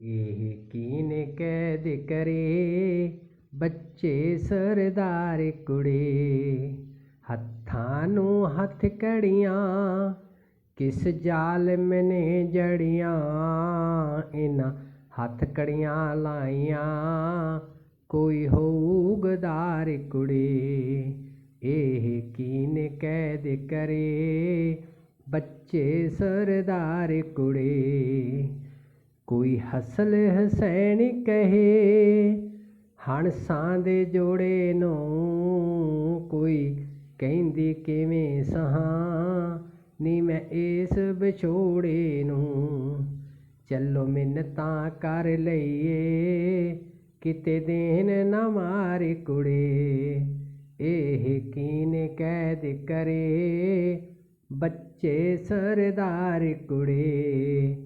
ਇਹ ਕੀਨ ਕੈਦ ਕਰੇ, ਬੱਚੇ ਸਰਦਾਰ ਕੁੜੇ। ਹੱਥਾਂ ਨੂੰ ਹੱਥ ਕੜੀਆਂ ਕਿਸ ਜ਼ਾਲਮ ਨੇ ਜੜੀਆਂ। ਇਹਨਾਂ ਹੱਥ ਕੜੀਆਂ ਲਾਈਆਂ, ਕੋਈ ਹੋਊ ਗਦਾਰ ਕੁੜੇ। ਇਹ ਕੀਨ ਕੈਦ ਕਰੇ, ਬੱਚੇ ਸਰਦਾਰ ਕੁੜੇ। ਕੋਈ ਹਸਲ ਹਸੈਣ ਕਹੇ, ਹਣਸਾਂ ਦੇ ਜੋੜੇ ਨੂੰ ਕੋਈ ਕਹਿੰਦੀ ਕਿਵੇਂ ਸਹਾ, ਨੀ ਮੈਂ ਇਸ ਵਿਛੋੜੇ ਨੂੰ। ਚੱਲੋ ਮਿੰਨਤਾਂ ਕਰ ਲਈਏ, ਕਿਤੇ ਦੇਨ ਨਾ ਮਾਰ ਕੁੜੇ। ਇਹ ਕੀਨ ਕੈਦ ਕਰੇ, ਬੱਚੇ ਸਰਦਾਰ ਕੁੜੇ।